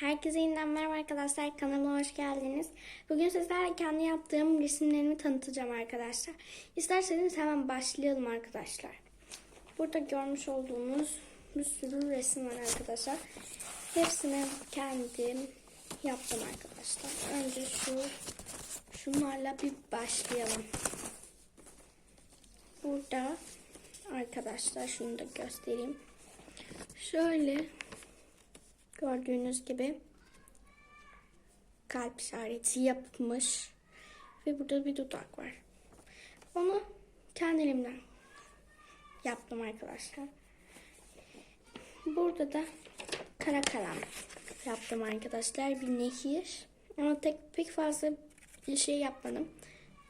Herkese yeniden merhaba arkadaşlar. Kanalıma hoş geldiniz. Bugün sizlerle kendi yaptığım resimlerimi tanıtacağım arkadaşlar. İsterseniz hemen başlayalım arkadaşlar. Burada görmüş olduğunuz bir sürü resim var arkadaşlar. Hepsini kendim yaptım arkadaşlar. Önce şu şunlarla bir başlayalım. Burada arkadaşlar şunu da göstereyim. Şöyle Gördüğünüz gibi kalp işareti yapmış. Ve burada bir dudak var. Onu kendi elimden yaptım arkadaşlar. Burada da kara kalem yaptım arkadaşlar. Bir nehir. Ama tek pek fazla bir şey yapmadım.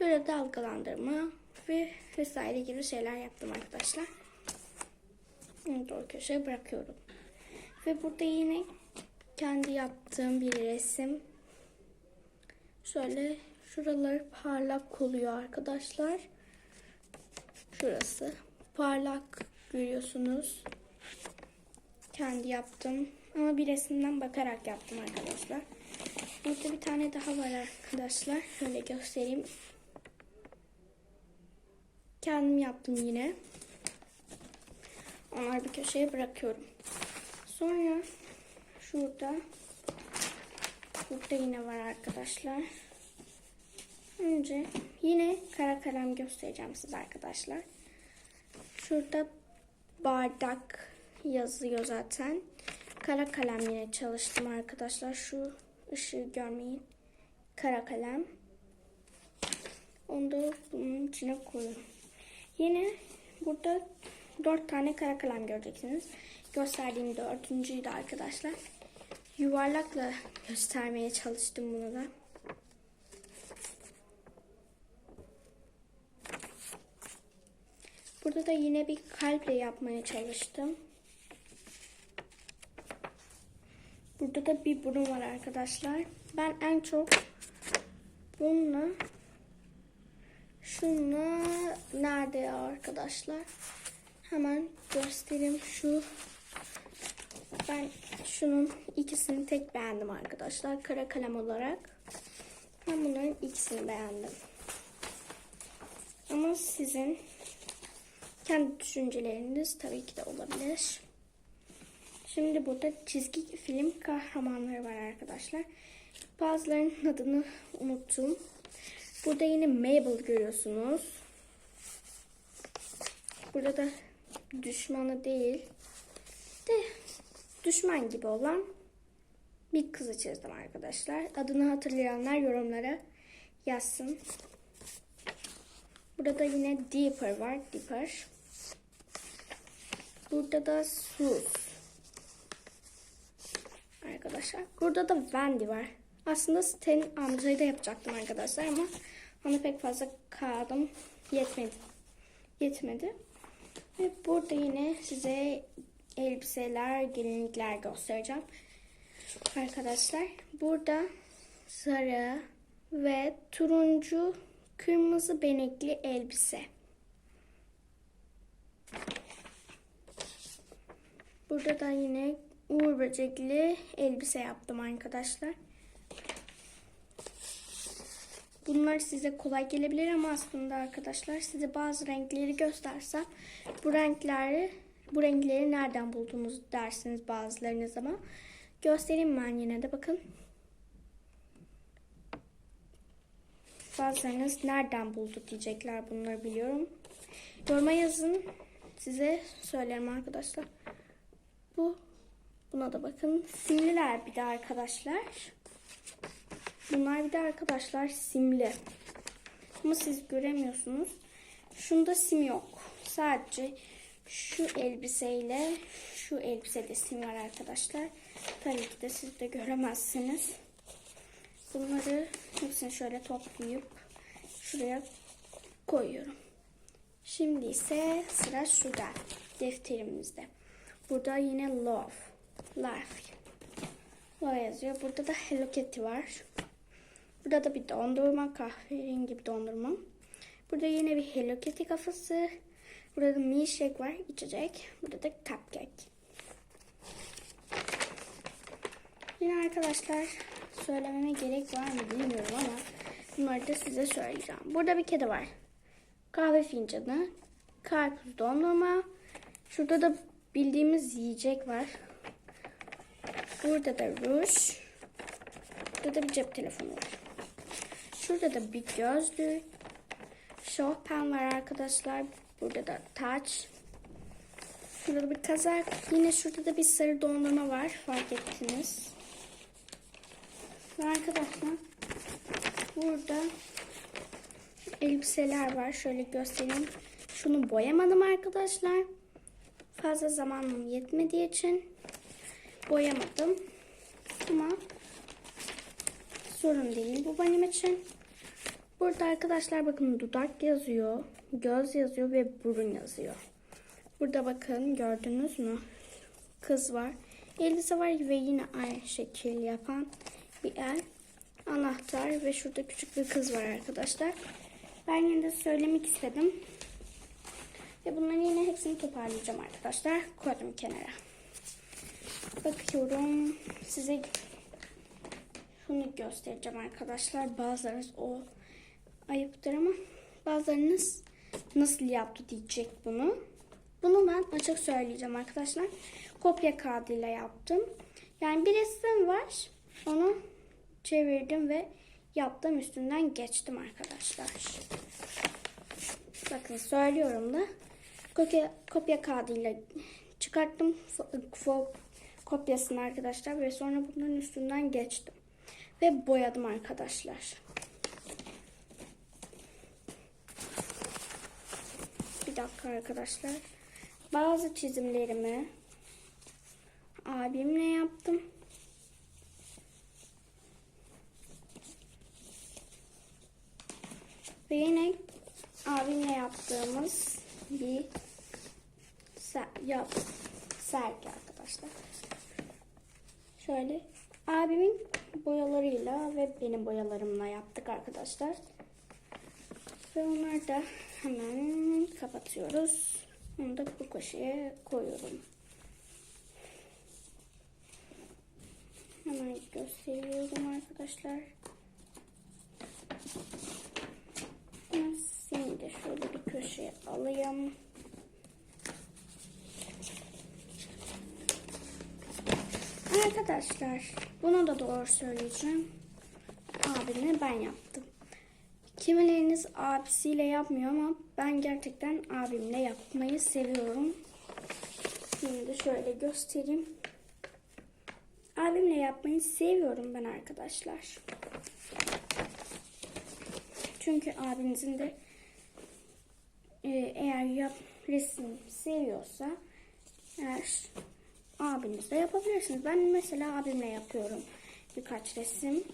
Böyle dalgalandırma ve vesaire gibi şeyler yaptım arkadaşlar. Onu da o köşeye bırakıyorum. Ve burada yine yaptığım bir resim. Şöyle şuraları parlak oluyor arkadaşlar. Şurası parlak görüyorsunuz. Kendi yaptım. Ama bir resimden bakarak yaptım arkadaşlar. Burada bir tane daha var arkadaşlar. Şöyle göstereyim. Kendim yaptım yine. Onları bir köşeye bırakıyorum. Sonra şurada burada yine var arkadaşlar. Önce yine kara kalem göstereceğim size arkadaşlar. Şurada bardak yazıyor zaten. Kara kalem yine çalıştım arkadaşlar. Şu ışığı görmeyin. Kara kalem. Onu da bunun içine koyuyorum. Yine burada dört tane kara kalem göreceksiniz gösterdiğim dördüncüyü de arkadaşlar. Yuvarlakla göstermeye çalıştım bunu da. Burada da yine bir kalple yapmaya çalıştım. Burada da bir burun var arkadaşlar. Ben en çok bununla şunla nerede ya arkadaşlar? Hemen göstereyim şu ben şunun ikisini tek beğendim arkadaşlar. Kara kalem olarak. Ben bunların ikisini beğendim. Ama sizin kendi düşünceleriniz tabii ki de olabilir. Şimdi burada çizgi film kahramanları var arkadaşlar. Bazılarının adını unuttum. Burada yine Mabel görüyorsunuz. Burada da düşmanı değil de düşman gibi olan bir kızı çizdim arkadaşlar. Adını hatırlayanlar yorumlara yazsın. Burada yine Deeper var. Deeper. Burada da Sus. Arkadaşlar. Burada da Wendy var. Aslında Stan amcayı da yapacaktım arkadaşlar ama ona pek fazla kağıdım yetmedi. Yetmedi. Ve burada yine size elbiseler, gelinlikler göstereceğim. Arkadaşlar burada sarı ve turuncu kırmızı benekli elbise. Burada da yine uğur böcekli elbise yaptım arkadaşlar. Bunlar size kolay gelebilir ama aslında arkadaşlar size bazı renkleri göstersem bu renkleri bu renkleri nereden buldunuz dersiniz bazılarınız ama göstereyim ben yine de bakın. Bazılarınız nereden buldu diyecekler bunları biliyorum. Yoruma yazın size söylerim arkadaşlar. Bu buna da bakın. Simliler bir de arkadaşlar. Bunlar bir de arkadaşlar simli. Ama siz göremiyorsunuz. Şunda sim yok. Sadece şu elbiseyle şu elbisede sim var arkadaşlar. Tabii ki de siz de göremezsiniz. Bunları hepsini şöyle toplayıp şuraya koyuyorum. Şimdi ise sıra şurada defterimizde. Burada yine love, life. Love yazıyor. Burada da Hello Kitty var. Burada da bir dondurma, kahverengi bir dondurma. Burada yine bir Hello Kitty kafası. Burada da milkshake var, içecek. Burada da cupcake. Yine arkadaşlar söylememe gerek var mı bilmiyorum ama bunları da size söyleyeceğim. Burada bir kedi var. Kahve fincanı, karpuz dondurma. Şurada da bildiğimiz yiyecek var. Burada da ruj. Burada da bir cep telefonu var. Şurada da bir gözlük. Şofpen var arkadaşlar. Burada da taç. Şurada bir kazak. Yine şurada da bir sarı dondurma var. Fark ettiniz. Ve arkadaşlar burada elbiseler var. Şöyle göstereyim. Şunu boyamadım arkadaşlar. Fazla zamanım yetmediği için boyamadım. Ama sorun değil bu benim için. Burada arkadaşlar bakın dudak yazıyor, göz yazıyor ve burun yazıyor. Burada bakın gördünüz mü? Kız var. Elbise var ve yine aynı şekil yapan bir el. Anahtar ve şurada küçük bir kız var arkadaşlar. Ben yine de söylemek istedim. Ve bunların yine hepsini toparlayacağım arkadaşlar. Koydum kenara. Bakıyorum size şunu göstereceğim arkadaşlar. Bazılarınız o ayıptır ama bazılarınız nasıl yaptı diyecek bunu. Bunu ben açık söyleyeceğim arkadaşlar. Kopya kağıdıyla yaptım. Yani bir resim var. Onu çevirdim ve yaptım üstünden geçtim arkadaşlar. Bakın söylüyorum da kopya, kopya kağıdıyla çıkarttım kopyasını arkadaşlar ve sonra bunların üstünden geçtim ve boyadım arkadaşlar. Dakika arkadaşlar. Bazı çizimlerimi abimle yaptım. Ve yine abimle yaptığımız bir ser, yap, sergi arkadaşlar. Şöyle abimin boyalarıyla ve benim boyalarımla yaptık arkadaşlar. Ve onları da hemen kapatıyoruz. Onu da bu köşeye koyuyorum. Hemen gösteriyorum arkadaşlar. Seni de şöyle bir köşeye alayım. Arkadaşlar bunu da doğru söyleyeceğim. Abimle ben yaptım. Kimileriniz abisiyle yapmıyor ama ben gerçekten abimle yapmayı seviyorum. Şimdi şöyle göstereyim. Abimle yapmayı seviyorum ben arkadaşlar. Çünkü abinizin de e, eğer yap, resim seviyorsa eğer abinizle yapabilirsiniz. Ben mesela abimle yapıyorum birkaç resim.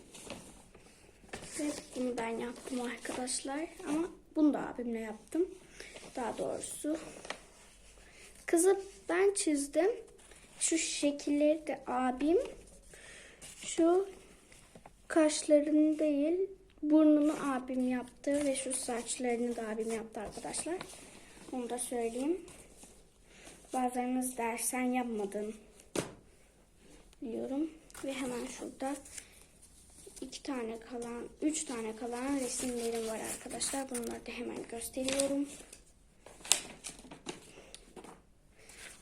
Ve bunu ben yaptım arkadaşlar. Ama bunu da abimle yaptım. Daha doğrusu. Kızı ben çizdim. Şu şekilleri de abim. Şu kaşlarını değil burnunu abim yaptı. Ve şu saçlarını da abim yaptı arkadaşlar. Onu da söyleyeyim. Bazılarınız dersen yapmadın diyorum. Ve hemen şurada iki tane kalan, üç tane kalan resimlerim var arkadaşlar. Bunları da hemen gösteriyorum.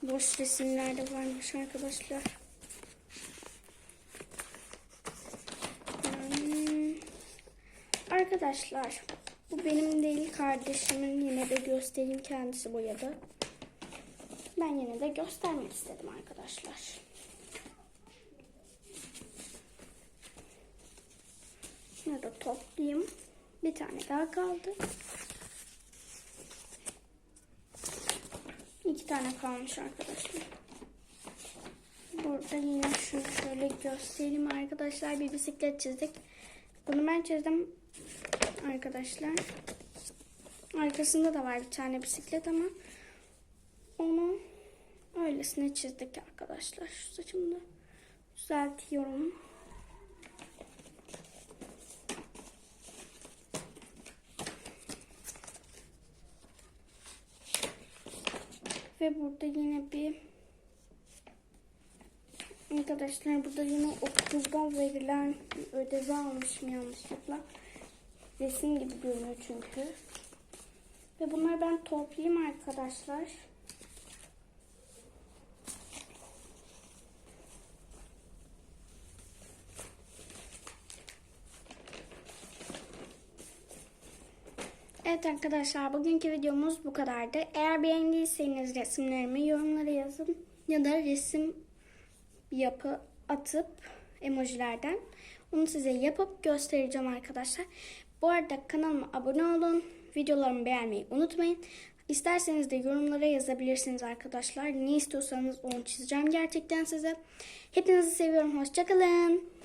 Boş resimler de varmış arkadaşlar. Hmm. Arkadaşlar bu benim değil kardeşimin yine de göstereyim kendisi boyadı. Ben yine de göstermek istedim arkadaşlar. Şunu da toplayayım. Bir tane daha kaldı. İki tane kalmış arkadaşlar. Burada yine şunu şöyle göstereyim arkadaşlar. Bir bisiklet çizdik. Bunu ben çizdim arkadaşlar. Arkasında da var bir tane bisiklet ama onu öylesine çizdik arkadaşlar. Şu saçımı da düzeltiyorum. Ve burada yine bir arkadaşlar burada yine okuldan verilen ödevi almışım yanlışlıkla. Resim gibi görünüyor çünkü. Ve bunları ben toplayayım arkadaşlar. Evet arkadaşlar bugünkü videomuz bu kadardı. Eğer beğendiyseniz resimlerimi yorumlara yazın ya da resim yapı atıp emojilerden onu size yapıp göstereceğim arkadaşlar. Bu arada kanalıma abone olun. Videolarımı beğenmeyi unutmayın. İsterseniz de yorumlara yazabilirsiniz arkadaşlar. Ne istiyorsanız onu çizeceğim gerçekten size. Hepinizi seviyorum. Hoşçakalın.